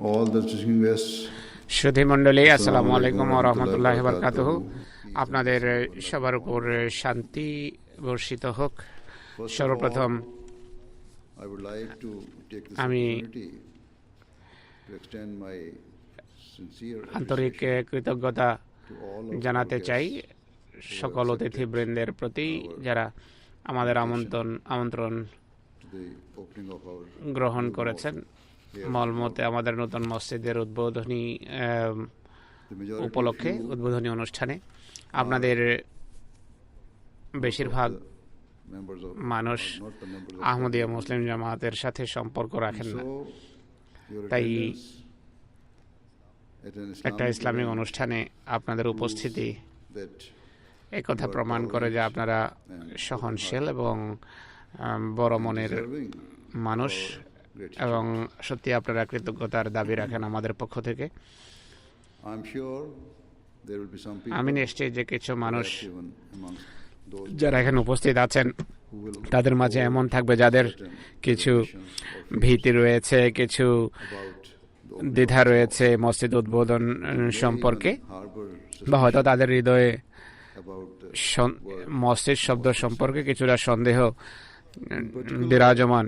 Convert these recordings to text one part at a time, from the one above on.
All the listening guests, সুধী মণ্ডলী আসসালামু আলাইকুম রহমতুল্লাহ ওয়া বরকাত আপনাদের সবার উপর শান্তি বর্ষিত হোক। সর্বপ্রথম আমি- আন্তরিক কৃতজ্ঞতা জানাতে চাই। সকল অতিথিবৃন্দের প্রতি যারা আমাদের আমন্ত্রণ আমন্ত্রণ গ্রহণ করেছেন। মলমতে আমাদের নতুন মসজিদের উদ্বোধনী উপলক্ষে উদ্বোধনী অনুষ্ঠানে আপনাদের বেশিরভাগ মানুষ আহমদিয়া মুসলিম জামাতের সাথে সম্পর্ক রাখেন না। তাই একটা ইসলামিক অনুষ্ঠানে আপনাদের উপস্থিতি একথা প্রমাণ করে যে আপনারা সহনশীল এবং বড় মনের মানুষ। এবং সত্যি আপনারা কৃতজ্ঞতার দাবি রাখেন আমাদের পক্ষ থেকে। আমি নিশ্চিত যে কিছু মানুষ যারা এখানে উপস্থিত আছেন তাদের মাঝে এমন থাকবে যাদের কিছু ভীতি রয়েছে কিছু দ্বিধা রয়েছে মসজিদ উদ্বোধন সম্পর্কে। বা হয়তো তাদের হৃদয়ে মসজিদ শব্দ সম্পর্কে কিছুটা সন্দেহ বিরাজমান।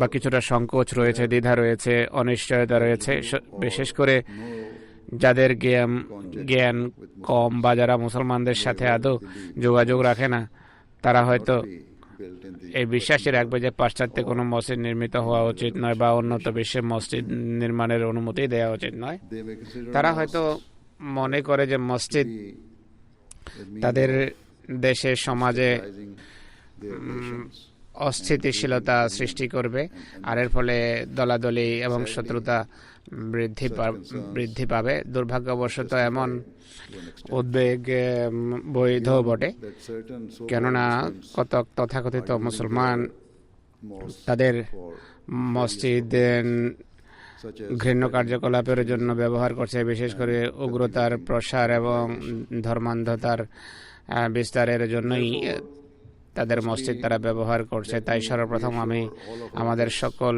বা কিছুটা সংকোচ রয়েছে, দ্বিধা রয়েছে, অনিশ্চয়তা রয়েছে বিশেষ করে যাদের জ্ঞান জ্ঞান কম বা যারা মুসলমানদের সাথে আদৌ যোগাযোগ রাখে না, তারা হয়তো এই বিশ্বাসে রাখবে যে পাশ্চাত্যে কোনো মসজিদ নির্মিত হওয়া উচিত নয় বা উন্নত বিশ্বে মসজিদ নির্মাণের অনুমতি দেওয়া উচিত নয় তারা হয়তো মনে করে যে মসজিদ তাদের দেশে, সমাজে. অস্থিতিশীলতা সৃষ্টি করবে, আর এর ফলে দলাদলি এবং শত্রুতা বৃদ্ধি বৃদ্ধি পাবে। দুর্ভাগ্যবশত এমন উদ্বেগ বৈধ বটে। কেননা কতক তথাকথিত মুসলমান তাদের মসজিদ ঘৃণ্য কার্যকলাপের জন্য ব্যবহার করছে, বিশেষ করে উগ্রতার প্রসার এবং ধর্মান্ধতার বিস্তারের জন্যই। তাদের মসজিদ তারা ব্যবহার করছে। তাই সর্বপ্রথম আমি আমাদের সকল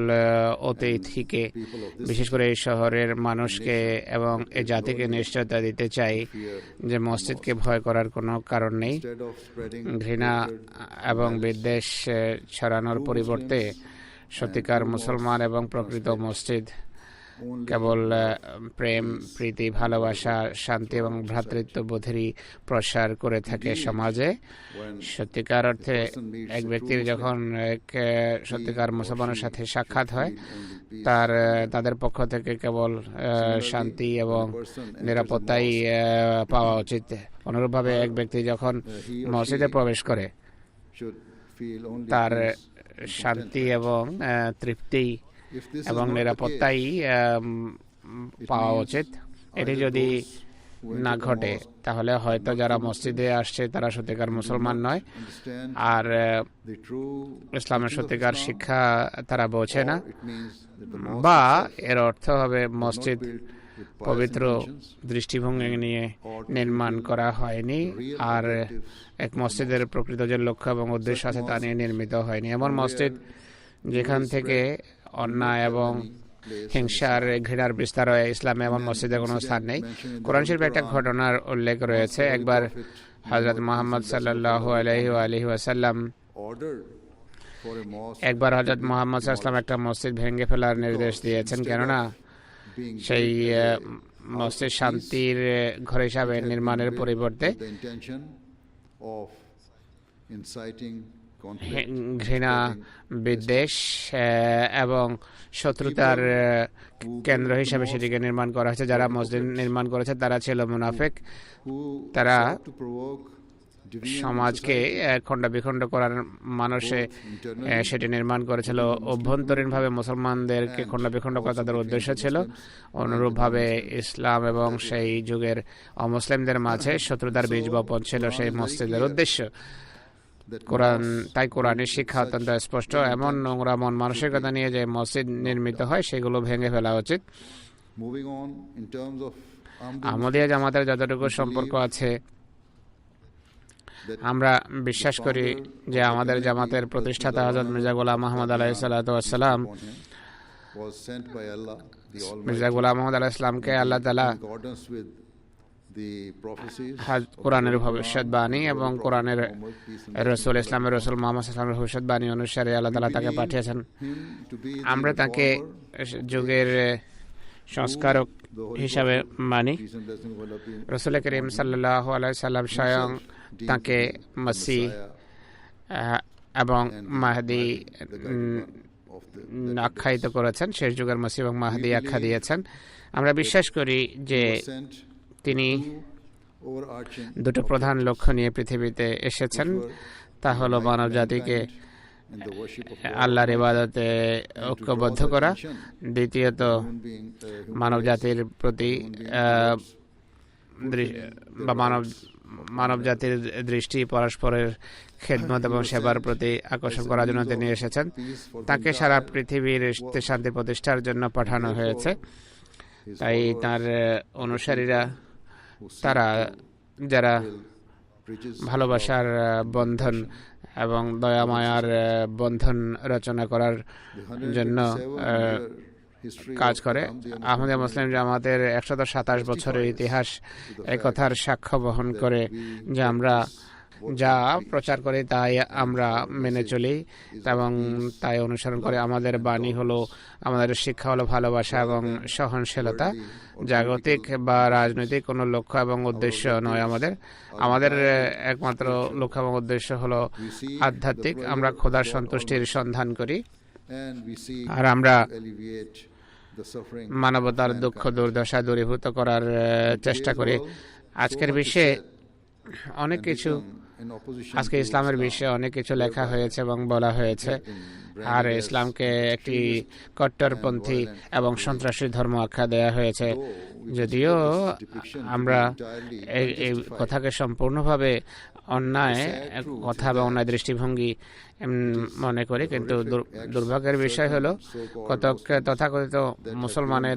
অতিথিকে বিশেষ করে এই শহরের মানুষকে এবং এই জাতিকে নিশ্চয়তা দিতে চাই যে মসজিদকে ভয় করার কোনো কারণ নেই। ঘৃণা এবং বিদ্বেষ ছড়ানোর পরিবর্তে সত্যিকার মুসলমান এবং প্রকৃত মসজিদ কেবল প্রেম প্রীতি ভালোবাসা শান্তি এবং ভ্রাতৃত্ববোধেরই প্রসার করে থাকে সমাজে। সত্যিকার অর্থে এক ব্যক্তির যখন এক সত্যিকার মুসলমানের সাথে সাক্ষাৎ হয় তার তাদের পক্ষ থেকে কেবল শান্তি এবং নিরাপত্তাই পাওয়া উচিত। অনুরূপভাবে এক ব্যক্তি যখন uh, মসজিদে প্রবেশ করে তার শান্তি এবং তৃপ্তি এবং নিরাপত্তাই পাওয়া উচিত এটি যদি না ঘটে তাহলে হয়তো যারা মসজিদে আসছে তারা সত্যিকার মুসলমান নয় আর ইসলামের সত্যিকার শিক্ষা তারা বোঝে না বা এর অর্থ হবে মসজিদ পবিত্র দৃষ্টিভঙ্গি নিয়ে নির্মাণ করা হয়নি আর এক মসজিদের প্রকৃত যে লক্ষ্য এবং উদ্দেশ্য আছে তা নিয়ে নির্মিত হয়নি এমন মসজিদ যেখান থেকে অন্যায় এবং হিংসার ঘৃণার বিস্তার হয় ইসলামে এমন মসজিদে কোনো স্থান নেই। কোরআন শরীফে একটা ঘটনার উল্লেখ রয়েছে। একবার হজরত মোহাম্মদ সাল্লাহ আলহি আলহি mosque একবার হজরত মোহাম্মদ সাল্লাম একটা মসজিদ ভেঙে ফেলার নির্দেশ দিয়েছেন। কেননা সেই মসজিদ শান্তির ঘর হিসাবে নির্মাণের পরিবর্তে ঘৃণা বিদ্বেষ এবং শত্রুতার কেন্দ্র হিসাবে সেটিকে নির্মাণ করা হয়েছে যারা মসজিদ নির্মাণ করেছে তারা ছিল মুনাফেক। তারা সমাজকে খণ্ড বিখণ্ড করার মানুষে সেটি নির্মাণ করেছিল। অভ্যন্তরীণভাবে মুসলমানদেরকে খণ্ড বিখণ্ড করা তাদের উদ্দেশ্য ছিল। অনুরূপভাবে ইসলাম এবং সেই যুগের অমুসলিমদের মাঝে শত্রুতার বীজ বপন ছিল সেই মসজিদের উদ্দেশ্য। কোরআন তাই কোরআনের শিক্ষা অত্যন্ত স্পষ্ট। এমন নোংরা মন মানসিকতা নিয়ে যে মসজিদ নির্মিত হয় সেগুলো ভেঙে ফেলা উচিত। আমাদের জামাতের যতটুকু সম্পর্ক আছে আমরা বিশ্বাস করি যে আমাদের জামাতের প্রতিষ্ঠাতা হজরত মির্জা গোলাম মোহাম্মদ আলাহ মির্জা গোলাম মোহাম্মদ আলাহ ইসলামকে আল্লাহ তালা কোরআনের ভবিষ্যৎবাণী এবং কোরআনের রসুল ইসলামের রসুল মোহাম্মদ ইসলামের ভবিষ্যৎবাণী অনুসারে আল্লাহ তালা তাকে পাঠিয়েছেন। আমরা তাকে যুগের সংস্কারক হিসাবে মানি। রসুল করিম সাল্লাহ সাল্লাম স্বয়ং তাকে মাসি এবং মাহদি আখ্যায়িত করেছেন। শেষ যুগের মসি এবং মাহাদি আখ্যা দিয়েছেন। আমরা বিশ্বাস করি যে তিনি দুটো প্রধান লক্ষ্য নিয়ে পৃথিবীতে এসেছেন। তা হলো মানব জাতিকে আল্লাহর ইবাদতে ঐক্যবদ্ধ করা। দ্বিতীয়ত, মানব জাতির প্রতি বা মানব মানব জাতির দৃষ্টি পরস্পরের খেদমত এবং সেবার প্রতি আকর্ষণ করার জন্য তিনি এসেছেন। তাকে সারা পৃথিবীর শান্তি প্রতিষ্ঠার জন্য পাঠানো হয়েছে। তাই তার অনুসারীরা তারা যারা ভালোবাসার বন্ধন এবং দয়ামায়ার বন্ধন রচনা করার জন্য 157 আহ, year history কাজ করে। আহমদিয়া মুসলিম জামাতের একশত সাতাশ বছরের ইতিহাস একথার কথার সাক্ষ্য বহন করে যে আমরা যা প্রচার করি, তাই আমরা মেনে চলি এবং তাই অনুসরণ করে আমাদের বাণী হলো আমাদের শিক্ষা হলো ভালোবাসা এবং সহনশীলতা। জাগতিক বা রাজনৈতিক কোনো লক্ষ্য এবং উদ্দেশ্য নয় আমাদের। আমাদের একমাত্র লক্ষ্য এবং উদ্দেশ্য হলো আধ্যাত্মিক। আমরা খোদার সন্তুষ্টির সন্ধান করি আর আমরা মানবতার দুঃখ, দুর্দশা দূরীভূত করার চেষ্টা করি। আজকের বিশ্বে অনেক কিছু আজকে ইসলামের বিষয়ে অনেক কিছু লেখা হয়েছে এবং বলা হয়েছে। আর ইসলামকে একটি কট্টরপন্থী এবং সন্ত্রাসী ধর্ম আখ্যা দেয়া হয়েছে। যদিও আমরা এই কথাকে সম্পূর্ণভাবে অন্যায় এক কথা বা অন্যায় দৃষ্টিভঙ্গি মনে করি কিন্তু দুর- দুর্ভাগ্যের বিষয় হলো কতক তথাকথিত মুসলমানের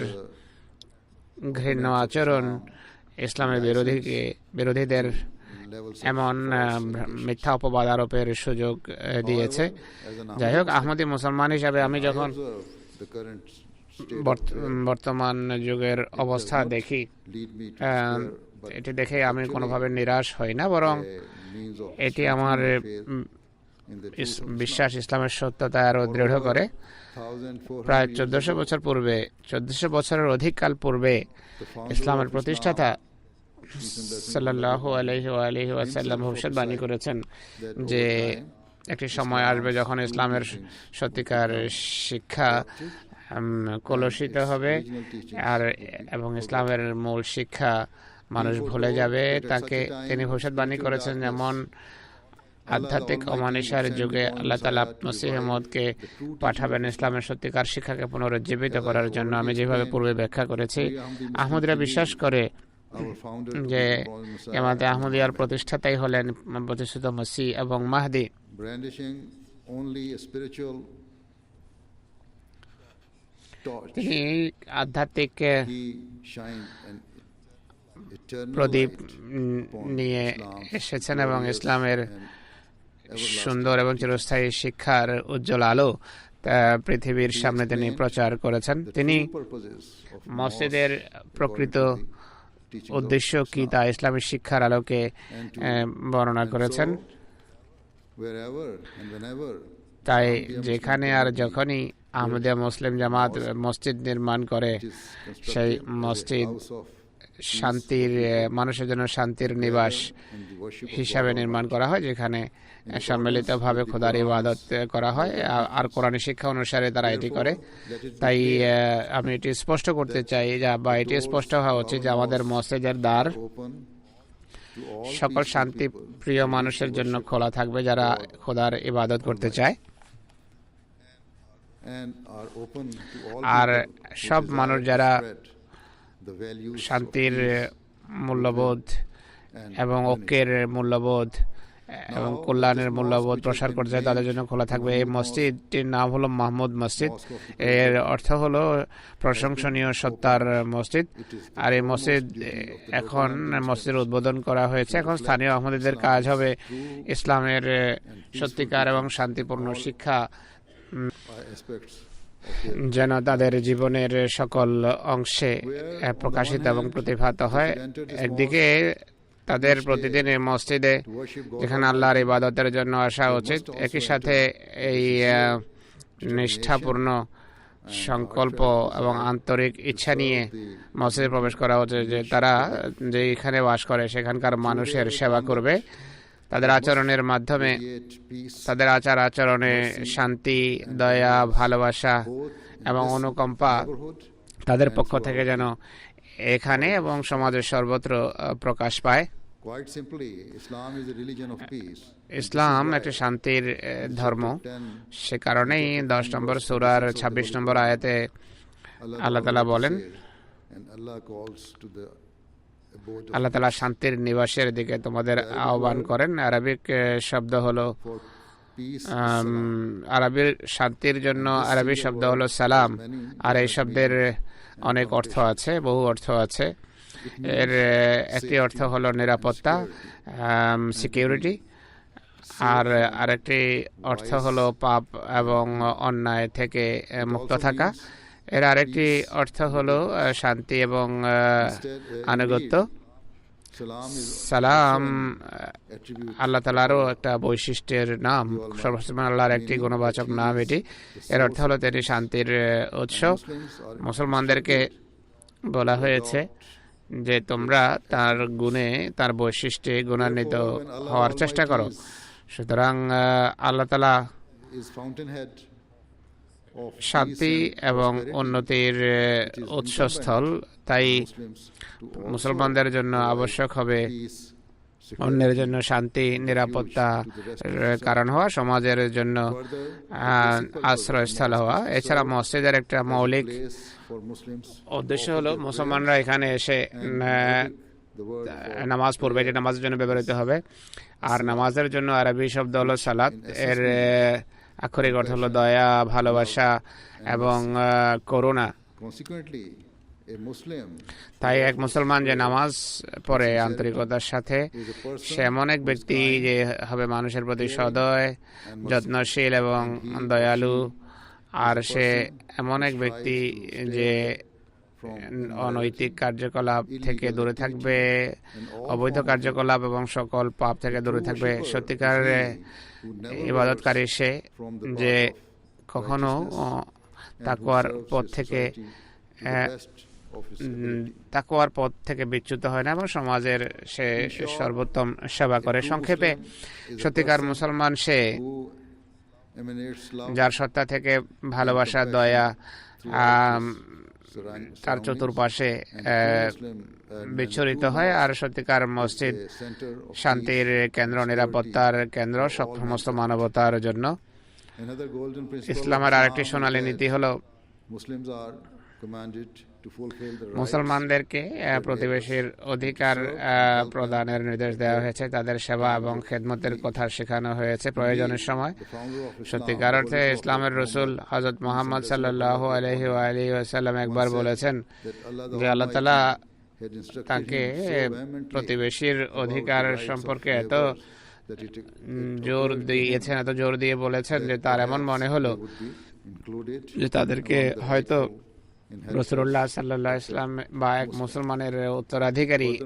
ঘৃণ্য আচরণ ইসলামের বিরোধীকে বিরোধীদের এমন মিথ্যা অপবাদ আরোপের সুযোগ দিয়েছে। যাই হোক আহমদি মুসলমান হিসাবে আমি যখন বর্ত- বর্তমান যুগের অবস্থা দেখি এটি দেখে আমি কোনোভাবে নিরাশ হই না বরং এটি আমার বিশ্বাস ইসলামের সত্যতা আরও দৃঢ় করে। প্রায় চোদ্দশো বছর পূর্বে চোদ্দশো বছরের অধিককাল পূর্বে ইসলামের প্রতিষ্ঠাতা সাল্লাহ আলহি আলহি ওয়াসাল্লাম ভবিষ্যৎবাণী করেছেন যে একটি সময় আসবে যখন ইসলামের সত্যিকার শিক্ষা কলুষিত হবে আর, এবং ইসলামের মূল শিক্ষা মানুষ ভুলে যাবে। তাকে তিনি ভবিষ্যৎবাণী করেছেন যেমন আধ্যাত্মিক অমানিসার যুগে আল্লাহ তালা মসিহমদকে পাঠাবেন ইসলামের সত্যিকার শিক্ষাকে পুনরুজ্জীবিত করার জন্য। আমি যেভাবে পূর্বে ব্যাখ্যা করেছি, আহমদরা বিশ্বাস করে যে এমাতে আহমদিয়ার প্রতিষ্ঠাতাই হলেন প্রতিষ্ঠিত মসি এবং মাহদি. তিনি আধ্যাত্মিক প্রদীপ নিয়ে এসেছেন এবং ইসলামের সুন্দর এবং চিরস্থায়ী শিক্ষার উজ্জ্বল আলো তা পৃথিবীর সামনে তিনি প্রচার করেছেন। তিনি মসজিদের প্রকৃত উদ্দেশ্য কি তা ইসলামের শিক্ষার আলোকে বর্ণনা করেছেন? তাই যেখানে আর যখনই আহমদিয়া মুসলিম জামাত মসজিদ নির্মাণ করে সেই মসজিদ শান্তির মানুষের জন্য শান্তির নিবাস হিসাবে নির্মাণ করা হয় যেখানে সম্মিলিতভাবে খোদার ইবাদত করা হয়। আর কোরআন শিক্ষা অনুসারে তারা এটি করে। তাই আমি এটি স্পষ্ট করতে চাই যা বা এটি স্পষ্ট হওয়া উচিত যে আমাদের মসজিদের দ্বার সকল শান্তি প্রিয় মানুষের জন্য খোলা থাকবে যারা খোদার ইবাদত করতে চায়। আর সব মানুষ যারা শান্তির মূল্যবোধ এবং. ঐক্যের মূল্যবোধ এবং কল্যাণের মূল্যবোধ প্রসার করতে তাদের জন্য খোলা থাকবে। এই মসজিদটির নাম হলো মাহমুদ মসজিদ। এর অর্থ হলো প্রশংসনীয় সত্তার মসজিদ। আর এই মসজিদ এখন মসজিদের উদ্বোধন করা হয়েছে। এখন স্থানীয় আহমদীদের কাজ হবে ইসলামের সত্যিকার এবং শান্তিপূর্ণ শিক্ষা। যেন তাদের জীবনের সকল অংশে প্রকাশিত এবং প্রতিভাত হয়। একদিকে তাদের প্রতিদিনের মসজিদে যেখানে আল্লাহর ইবাদতের জন্য আসা উচিত, একই সাথে এই নিষ্ঠাপূর্ণ সংকল্প এবং আন্তরিক ইচ্ছা নিয়ে মসজিদে প্রবেশ করা উচিত যে তারা যে এখানে বাস করে সেখানকার মানুষের সেবা করবে। তাদের আচরণের মাধ্যমে তাদের আচার আচরণে শান্তি দয়া ভালোবাসা এবং অনুকম্পা তাদের পক্ষ থেকে যেন এখানে এবং সমাজের সর্বত্র প্রকাশ পায়। ইসলাম একটি শান্তির ধর্ম। 10 সে কারণেই দশ নম্বর সুরার ২৬ নম্বর আয়াতে আল্লাহ তাআলা বলেন আল্লাহ তালা শান্তির নিবাসের দিকে তোমাদের আহ্বান করেন। আরবিক শব্দ হলো. আরবির শান্তির জন্য আরবি শব্দ হলো সালাম। আর এই শব্দের অনেক অর্থ আছে বহু অর্থ আছে। এর একটি অর্থ হলো নিরাপত্তা সিকিউরিটি আর আরেকটি অর্থ হলো পাপ এবং অন্যায় থেকে মুক্ত থাকা। এর আরেকটি অর্থ হলো শান্তি এবং আনুগত্য। সালাম আল্লাহ তালারও একটা বৈশিষ্ট্যের নাম সর্বশ্রম আল্লাহর একটি গুণবাচক নাম এটি। এর অর্থ হলো তিনি শান্তির উৎস। মুসলমানদেরকে বলা হয়েছে যে তোমরা তার গুণে, তার বৈশিষ্ট্যে গুণান্বিত হওয়ার চেষ্টা করো। সুতরাং আল্লাহ তালা শান্তি এবং উন্নতির উৎসস্থল। তাই মুসলমানদের জন্য আবশ্যক হবে অন্যের জন্য শান্তি, নিরাপত্তা কারণ হওয়া, সমাজের জন্য আশ্রয়স্থল হওয়া। এছাড়া মসজিদের একটা মৌলিক উদ্দেশ্য হলো মুসলমানরা এখানে এসে নামাজ পড়বে এটি নামাজের জন্য ব্যবহৃত হবে। আর নামাজের জন্য আরবি শব্দ হলো সালাত। এর আক্ষরিক অর্থ হলো দয়া ভালোবাসা এবং করুণা। তাই এক মুসলমান যে নামাজ পড়ে আন্তরিকতার সাথে সে এমন এক ব্যক্তি যে হবে মানুষের প্রতি সদয় যত্নশীল এবং দয়ালু। আর সে এমন এক ব্যক্তি যে অনৈতিক কার্যকলাপ থেকে দূরে থাকবে অবৈধ কার্যকলাপ এবং সকল পাপ থেকে দূরে থাকবে। সত্যিকার ইবাদতকারী সে যে কখনো তাকুয়ার পথ থেকে. তাকুয়ার পথ থেকে বিচ্যুত হয় না এবং সমাজের সে সর্বোত্তম সেবা করে। সংক্ষেপে সত্যিকার মুসলমান সে যার সত্তা থেকে ভালোবাসা দয়া তার চতুর্পাশে বিচ্ছরিত হয়। আর সত্যিকার মসজিদ শান্তির কেন্দ্র নিরাপত্তার কেন্দ্র সমস্ত মানবতার জন্য। ইসলামের আরেকটি সোনালী নীতি হলো মুসলিম মুসলমানদেরকে প্রতিবেশীর অধিকার প্রদানের নির্দেশ দেওয়া হয়েছে তাদের সেবা এবং খেদমতের কথা শেখানো হয়েছে প্রয়োজনের সময়। সত্যিকার অর্থে ইসলামের রসুল হজরত মোহাম্মদ সাল্লাহ আলহি আলহিম একবার বলেছেন যে আল্লাহ তালা তাকে প্রতিবেশীর অধিকার সম্পর্কে এত জোর দিয়েছেন এত জোর দিয়ে বলেছেন যে তার এমন মনে হলো যে তাদেরকে হয়তো রসুল্লাহ সাল্লাহ ইসলাম বা এক মুসলমানের উত্তরাধিকারী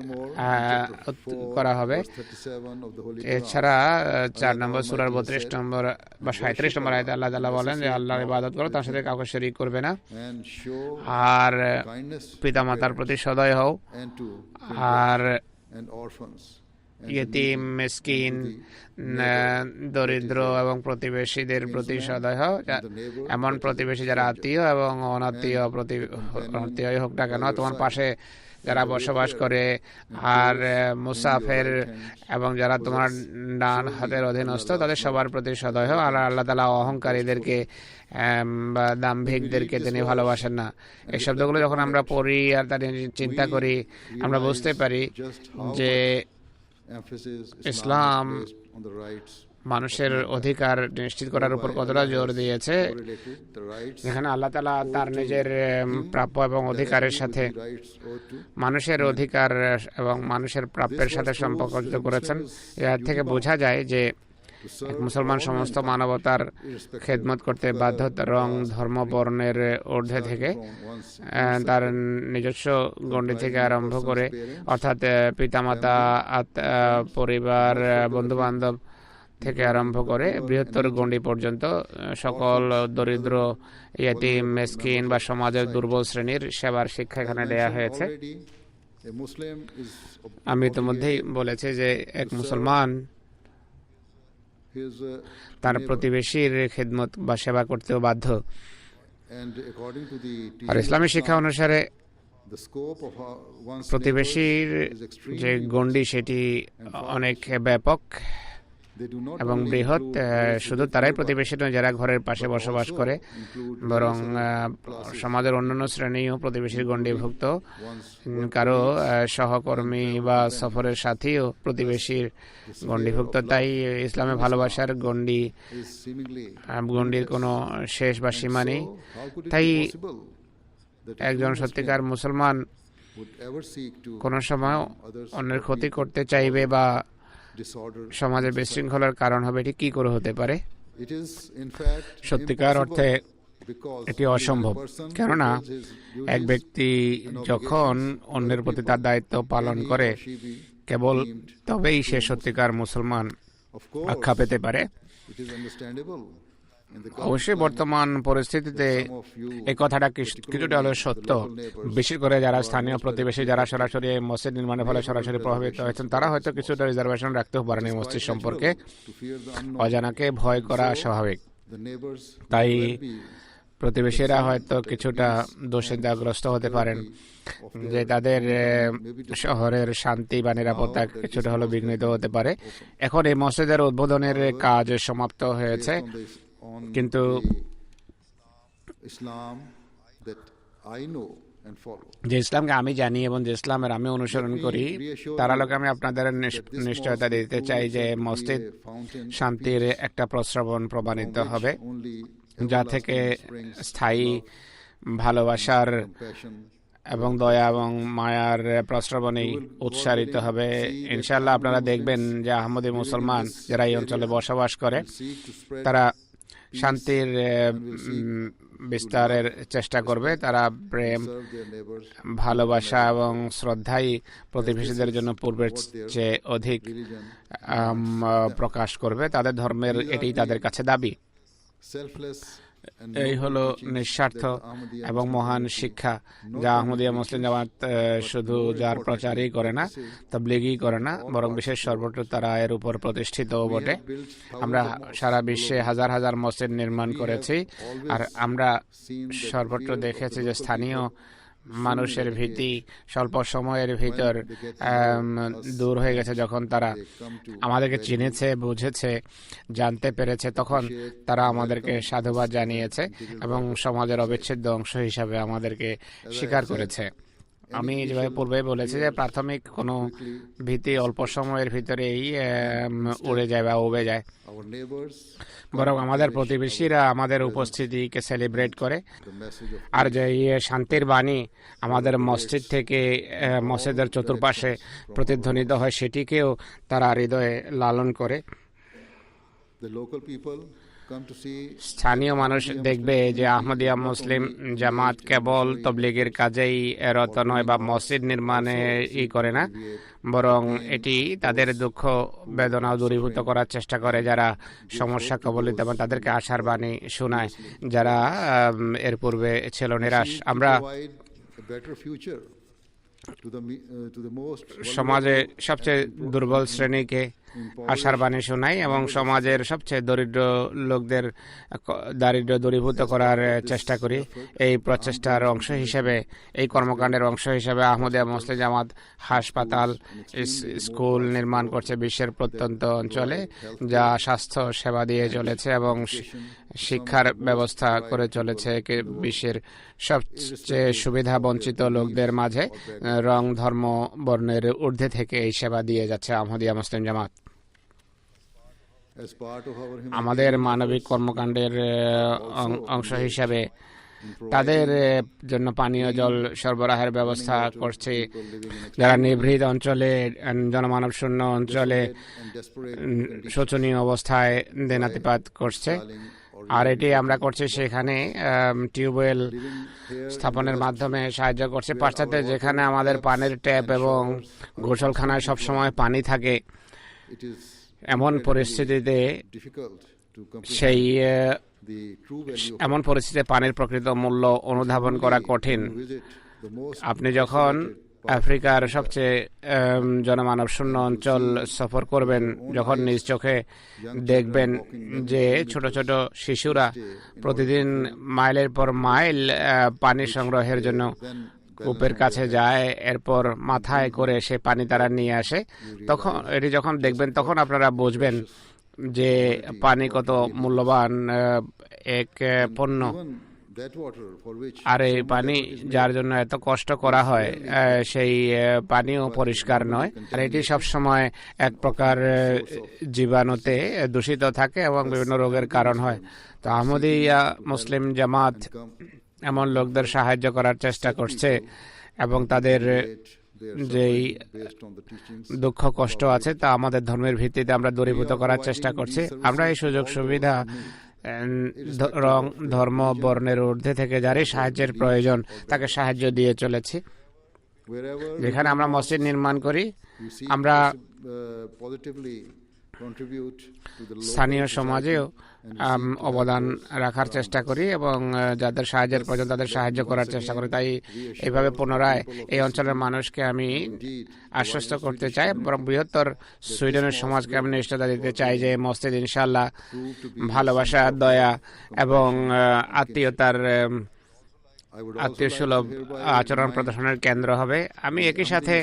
করা হবে। verse 37 of the Holy Quran, এছাড়া চার নম্বর সুরার বত্রিশ নম্বর বা সাঁত্রিশ নম্বর আয়তে আল্লাহ তালা বলেন যে আল্লাহর ইবাদত করো তার সাথে কাউকে শরিক করবে না। আর পিতামাতার প্রতি সদয় হও। আর ইয়েতিম মেসকিন দরিদ্র এবং প্রতিবেশীদের প্রতি সদয় হও এমন প্রতিবেশী যারা আত্মীয় এবং অনাত্মীয় প্রতি আত্মীয় হোক না কেন তোমার পাশে যারা বসবাস করে আর মুসাফের এবং যারা তোমার ডান হাতের অধীনস্থ তাদের সবার প্রতি সদয় হও আর আল্লাহ তালা অহংকারীদেরকে বা দাম্ভিকদেরকে তিনি ভালোবাসেন না এই শব্দগুলো যখন আমরা পড়ি আর তাদের চিন্তা করি আমরা বুঝতে পারি যে rights মানুষের অধিকার নিশ্চিত করার উপর কতটা জোর দিয়েছে যেখানে আল্লাহ তালা তার নিজের প্রাপ্য এবং অধিকারের সাথে মানুষের অধিকার এবং মানুষের প্রাপ্যের সাথে সম্পর্কিত করেছেন। এর থেকে বোঝা যায় যে এক মুসলমান সমস্ত মানবতার খেদমত করতে বাধ্য রং, ধর্ম, বর্ণের ঊর্ধ্বে থেকে তার নিজস্ব গণ্ডি থেকে আরম্ভ করে, অর্থাৎ পিতামাতা পরিবার বন্ধু বান্ধব থেকে আরম্ভ করে বৃহত্তর গণ্ডি পর্যন্ত সকল দরিদ্র, ইয়াতিম, মেসকিন বা সমাজের দুর্বল শ্রেণির সেবার শিক্ষা এখানে দেয়া হয়েছে। আমি ইতিমধ্যেই বলেছি যে, এক মুসলমান তার প্রতিবেশীর খেদমত বা সেবা করতেও বাধ্য। আর ইসলামী শিক্ষা অনুসারে প্রতিবেশীর যে গন্ডি সেটি অনেক ব্যাপক। এবং বৃহৎ শুধু তারাই প্রতিবেশী নয় যারা ঘরের পাশে বসবাস করে বরং সমাজের অন্যান্য শ্রেণীও প্রতিবেশীর গণ্ডিভুক্ত কারও সহকর্মী বা সফরের সাথীও প্রতিবেশীর গণ্ডিভুক্ত তাই ইসলামে ভালোবাসার গণ্ডি গণ্ডির কোনো শেষ বা সীমা নেই। তাই একজন সত্যিকার মুসলমান কোনো সময় অন্যের ক্ষতি করতে চাইবে বা সমাজে বিশৃঙ্খলার কারণ হবে এটি কি করে হতে পারে? সত্যিকার অর্থে এটি অসম্ভব। কেননা এক ব্যক্তি যখন অন্যের প্রতি তার দায়িত্ব পালন করে কেবল তবেই সে সত্যিকার মুসলমান আখ্যা পেতে পারে। অবশ্যই বর্তমান পরিস্থিতিতে এই কথাটা কিছুটা হলেও সত্য। বিশেষ করে যারা স্থানীয় প্রতিবেশী যারা সরাসরি এই মসজিদ নির্মাণের ফলে সরাসরি প্রভাবিত হয়েছেন তারা হয়তো কিছুটা রিজার্ভেশন রাখতেও পারেন এই মসজিদ সম্পর্কে। অজানাকে ভয় করা স্বাভাবিক। তাই প্রতিবেশীরা হয়তো কিছুটা দোষিন্তাগ্রস্ত হতে পারেন যে তাদের শহরের শান্তি বা নিরাপত্তা কিছুটা হলো বিঘ্নিত হতে পারে। এখন এই মসজিদের উদ্বোধনের কাজ সমাপ্ত হয়েছে। কিন্তু. যে ইসলামকে আমি জানি এবং যে ইসলামের আমি অনুসরণ করি তার আলোকে আমি আপনাদের নিশ- নিশ্চয়তা দিতে চাই যে মসজিদ শান্তির একটা প্রস্রবণ প্রমাণিত হবে যা থেকে স্থায়ী ভালোবাসার এবং দয়া এবং মায়ার প্রস্রবণেই উৎসারিত হবে ইনশাল্লাহ আপনারা দেখবেন যে আহমদী মুসলমান যারা এই অঞ্চলে বসবাস করে তারা শান্তির বিস্তারের চেষ্টা করবে। তারা প্রেম ভালোবাসা এবং শ্রদ্ধাই প্রতিবেশীদের জন্য পূর্বের চেয়ে অধিক প্রকাশ করবে। তাদের ধর্মের এটি তাদের কাছে দাবি। এই হলো নিঃস্বার্থ এবং মহান শিক্ষা যা আহমদিয়া মুসলিম জামাত শুধু যার প্রচারই করে না, তবলিগই করে না, বরং বিশ্বের সর্বত্র তারা এর উপর প্রতিষ্ঠিত বটে। আমরা সারা বিশ্বে হাজার হাজার মসজিদ নির্মাণ করেছি, আর আমরা সর্বত্র দেখেছি যে স্থানীয় মানুষের ভীতি স্বল্প সময়ের ভিতর দূর হয়ে গেছে যখন তারা আমাদেরকে চিনেছে বুঝেছে জানতে পেরেছে তখন তারা আমাদেরকে সাধুবাদ জানিয়েছে এবং সমাজের অবিচ্ছেদ্য অংশ হিসাবে আমাদেরকে স্বীকার করেছে। আমি যেভাবে পূর্বে বলেছি যে প্রাথমিক কোনো ভীতি অল্প সময়ের ভিতরেই উড়ে যায় বা উবে যায়। বরং আমাদের প্রতিবেশীরা আমাদের উপস্থিতিকে সেলিব্রেট করে। আর যে শান্তির বাণী আমাদের মসজিদ থেকে মসজিদের চতুর্পাশে প্রতিধ্বনিত হয়, সেটিকেও তারা হৃদয়ে লালন করে। the local স্থানীয় মানুষ দেখবে যে আহমদিয়া মুসলিম জামাত কেবল তবলিগের কাজেই রত নয় বা মসজিদ নির্মাণে ই করে না বরং এটি তাদের দুঃখ বেদনা দূরীভূত করার চেষ্টা করে যারা সমস্যা কবলিত এবং তাদেরকে আশার বাণী শোনায় যারা এর পূর্বে ছিল নিরাশ। আমরা uh, সমাজে সবচেয়ে দুর্বল শ্রেণীকে আশার বাণী শোনাই এবং সমাজের সবচেয়ে দরিদ্র লোকদের দারিদ্র্য দূরীভূত করার চেষ্টা করি। এই প্রচেষ্টার অংশ হিসেবে, এই কর্মকাণ্ডের অংশ হিসেবে আহমদিয়া মুসলিম জামাত হাসপাতাল স্কুল নির্মাণ করছে বিশ্বের প্রত্যন্ত অঞ্চলে, যা স্বাস্থ্য সেবা দিয়ে চলেছে এবং শিক্ষার ব্যবস্থা করে চলেছে বিশ্বের সবচেয়ে সুবিধা বঞ্চিত লোকদের মাঝে, রং, ধর্ম, বর্ণের ঊর্ধ্বে থেকে এই সেবা দিয়ে যাচ্ছে আহমদিয়া মুসলিম জামাত। আমাদের মানবিক কর্মকাণ্ডের অংশ হিসাবে তাদের জন্য পানীয় জল সরবরাহের ব্যবস্থা করছে। যারা নিভৃত অঞ্চলে জনমানব শূন্য অঞ্চলে শোচনীয় অবস্থায় দেনাতিপাত করছে। আর এটি আমরা করছি সেখানে টিউবওয়েল স্থাপনের মাধ্যমে সাহায্য করছে। পাশ্চাত্যে যেখানে আমাদের পানির ট্যাপ এবং গোসলখানায় সবসময় পানি থাকে। এমন পরিস্থিতিতে সেই এমন পরিস্থিতিতে পানির প্রকৃত মূল্য অনুধাবন করা কঠিন। আপনি যখন আফ্রিকার সবচেয়ে জনমানব শূন্য অঞ্চল সফর করবেন যখন নিজ চোখে দেখবেন যে ছোট ছোট শিশুরা প্রতিদিন মাইলের পর মাইল পানি সংগ্রহের জন্য কূপের কাছে যায়। এরপর মাথায় করে সে পানি তারা নিয়ে আসে। তখন এটি যখন দেখবেন তখন আপনারা বুঝবেন যে পানি কত মূল্যবান এক পণ্য। আর এই পানি যার জন্য এত কষ্ট করা হয় সেই পানিও পরিষ্কার নয়। আর এটি সবসময় এক প্রকার জীবাণুতে দূষিত থাকে এবং বিভিন্ন রোগের কারণ হয়। তো আহমদিয়া মুসলিম জামাত এমন লোকদের সাহায্য করার চেষ্টা করছে এবং তাদের যেই দুঃখ, কষ্ট আছে তা আমাদের ধর্মের ভিত্তিতে আমরা দূরীভূত করার চেষ্টা করছি। আমরা এই সুযোগ, সুবিধা রং, ধর্ম, বর্ণের ঊর্ধ্বে থেকে যারই সাহায্যের প্রয়োজন তাকে সাহায্য দিয়ে চলেছি। যেখানে আমরা মসজিদ নির্মাণ করি, আমরা স্থানীয় সমাজেও অবদান রাখার চেষ্টা করি এবং যাদের সাহায্যের প্রয়োজন তাদের সাহায্য করার চেষ্টা করি। তাই এইভাবে পুনরায় এই অঞ্চলের মানুষকে আমি আশ্বস্ত করতে চাই বরং বৃহত্তর সুইডেনের সমাজকে আমি নিশ্চয়তা দিতে চাই যে মসজিদ ইনশাল্লাহ ভালোবাসা দয়া এবং আত্মীয়তার উম, I would also আত্মীয় like সুলভ to hereby আচরণ প্রদর্শনের কেন্দ্র হবে। আমি একই সাথে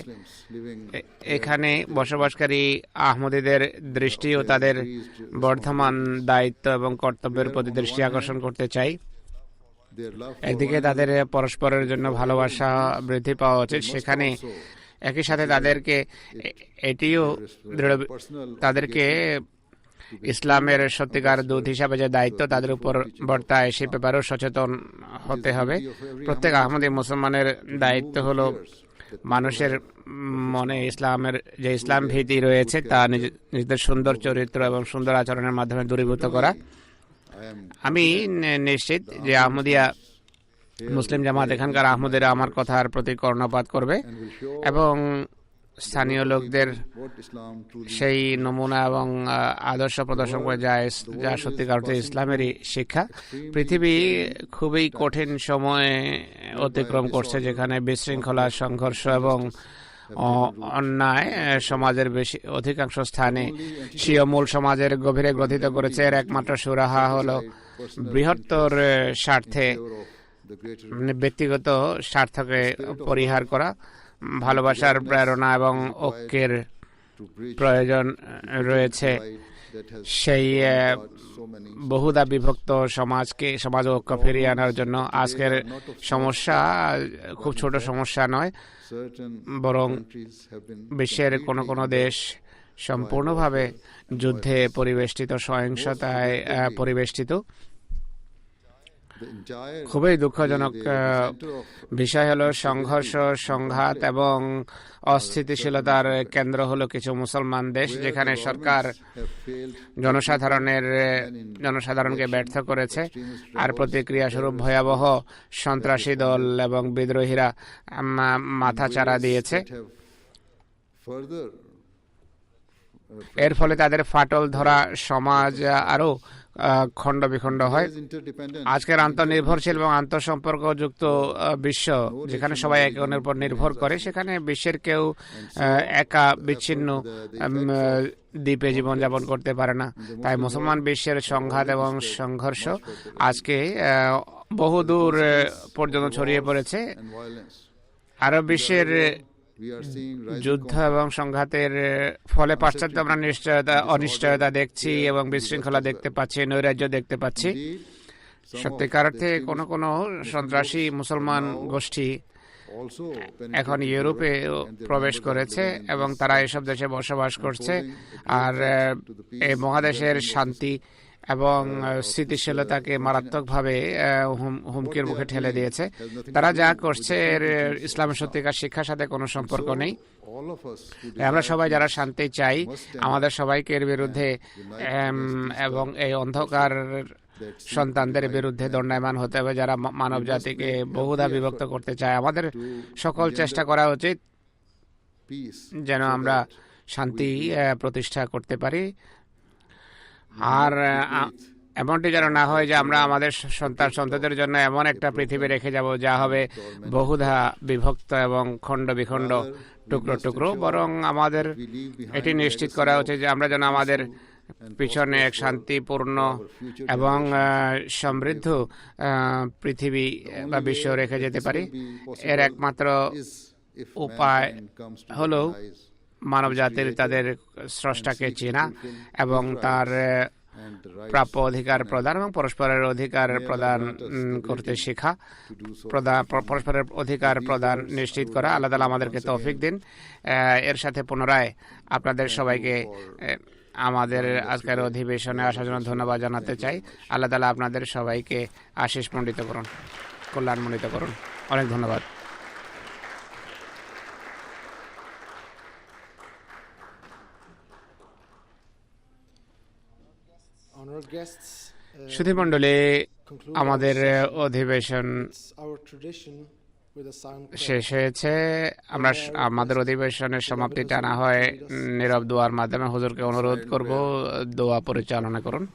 এখানে বসবাসকারী আহমদীদের দৃষ্টি ও তাদের বর্ধমান দায়িত্ব এবং কর্তব্যের প্রতি দৃষ্টি আকর্ষণ করতে চাই। একদিকে তাদের পরস্পরের জন্য ভালোবাসা বৃদ্ধি পাওয়া উচিত। সেখানে একই সাথে তাদেরকে এটিও তাদেরকে ইসলামের সত্যিকার দূত হিসাবে যে দায়িত্ব তাদের উপর বর্তায় সে ব্যাপারেও সচেতন হতে হবে। প্রত্যেক আহমদী মুসলমানের দায়িত্ব হলো মানুষের মনে ইসলামের যে ইসলাম ভীতি রয়েছে তা নিজ- নিজেদের সুন্দর চরিত্র এবং সুন্দর আচরণের মাধ্যমে দূরীভূত করা। আমি নিশ্চিত যে আহমদিয়া মুসলিম জামাত এখানকার আহমদের আমার কথার প্রতি কর্ণপাত করবে এবং স্থানীয় লোকদের সেই নমুনা এবং আদর্শ প্রদর্শন করে যা যা সত্যিকার অর্থে ইসলামেরই শিক্ষা, পৃথিবী খুবই কঠিন সময়ে অতিক্রম করছে যেখানে বিশৃঙ্খলা, সংঘর্ষ এবং অন্যায় সমাজের বেশি, অধিকাংশ স্থানে স্বীয় মূল সমাজের গভীরে গ্রথিত করেছে। এর একমাত্র সুরাহা হলো বৃহত্তর স্বার্থে, ব্যক্তিগত স্বার্থকে পরিহার করা। ভালোবাসার প্রেরণা এবং ঐক্যের প্রয়োজন রয়েছে। সেই বহুদা বিভক্ত সমাজকে, সমাজ ঐক্য ফিরিয়ে আনার জন্য আজকের সমস্যা, খুব ছোট সমস্যা নয়, বরং বিশ্বের কোনো কোনো দেশ সম্পূর্ণভাবে যুদ্ধে পরিবেষ্টিত, সহিংসতায় পরিবেষ্টিত। খুবই দুঃখজনক of বিষয় হলো সংঘর্ষ সংঘাত এবং অস্থিতিশীলতার কেন্দ্র হলো কিছু মুসলমান দেশ যেখানে সরকার জনসাধারণের জনসাধারণকে ব্যর্থ করেছে। আর প্রতিক্রিয়া স্বরূপ ভয়াবহ সন্ত্রাসী দল এবং বিদ্রোহীরা মা- মাথা চারা দিয়েছে। uh, এর ফলে তাদের ফাটল ধরা সমাজ আরও আহ, খণ্ড বিখণ্ড হয়। আজকের আন্তর্নির্ভরশীল এবং আন্তঃসম্পর্কযুক্ত বিশ্ব যেখানে সবাই একে অন্যের উপর নির্ভর করে সেখানে বিশ্বের কেউ একা বিচ্ছিন্ন দ্বীপে জীবনযাপন করতে পারে না। তাই মুসলমান বিশ্বের সংঘাত এবং সংঘর্ষ আজকে বহুদূর পর্যন্ত ছড়িয়ে পড়েছে। আরব বিশ্বের We are seeing rising যুদ্ধ এবং সংঘাতের ফলে পাশ্চাত্য আমরা নিশ্চয়তা অনিশ্চয়তা দেখছি এবং বিশৃঙ্খলা দেখতে পাচ্ছি নৈরাজ্য দেখতে পাচ্ছি। সত্যিকার অর্থে কোনো কোনো সন্ত্রাসী মুসলমান গোষ্ঠী এখন ইউরোপে প্রবেশ করেছে এবং তারা এসব দেশে বসবাস করছে। আর এই মহাদেশের শান্তি এবং স্থিতিশীলতাকে মারাত্মকভাবে হুমকির মুখে ঠেলে দিয়েছে। তারা যা করছে, এর, ইসলামের সত্যিকার শিক্ষার সাথে কোনো সম্পর্ক নেই। আমরা সবাই যারা শান্তি চাই, আমাদের সবাইকে এর বিরুদ্ধে এবং এই অন্ধকার সন্তানদের বিরুদ্ধে দণ্ডায়মান হতে হবে। যারা মানব জাতিকে বহুধা বিভক্ত করতে চায়, আমাদের সকল চেষ্টা করা উচিত যেন আমরা শান্তি প্রতিষ্ঠা করতে পারি। আর এমনটি যেন না হয় যে আমরা আমাদের সন্তান সন্ততির জন্য এমন একটা পৃথিবী রেখে যাব যা হবে বহুধা বিভক্ত এবং খণ্ড বিখণ্ড টুকরো টুকরো বরং আমাদের এটি নিশ্চিত করা উচিত যে আমরা যেন আমাদের পিছনে এক শান্তিপূর্ণ এবং সমৃদ্ধ পৃথিবী বা বিশ্ব রেখে যেতে পারি। এর একমাত্র উপায় হলো মানব জাতির তাদের স্রষ্টাকে চেনা এবং তার প্রাপ্য অধিকার প্রদান এবং পরস্পরের অধিকার প্রদান করতে শেখা। প্রদান পরস্পরের অধিকার প্রদান নিশ্চিত করা। আল্লাহ তালা আমাদেরকে তৌফিক দিন। এর সাথে পুনরায় আপনাদের সবাইকে আমাদের আজকের অধিবেশনে আসার জন্য ধন্যবাদ জানাতে চাই। আল্লাহ তালা আপনাদের সবাইকে আশিস মণ্ডিত করুন কল্যাণমণ্ডিত করুন। অনেক ধন্যবাদ। সুধীমণ্ডলী আমাদের অধিবেশন silent prayer. শেষ হয়েছে। আমরা আমাদের অধিবেশনের সমাপ্তি টানা হয়। নীরব দোয়ার মাধ্যমে হুজুরকে অনুরোধ করব দোয়া পরিচালনা করুন।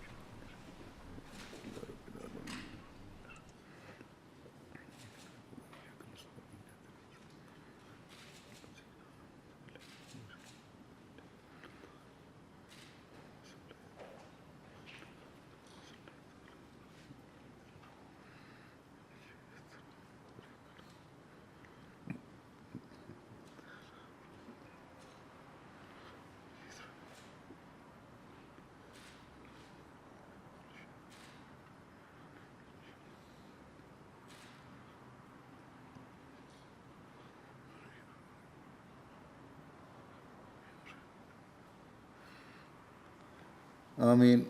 I mean,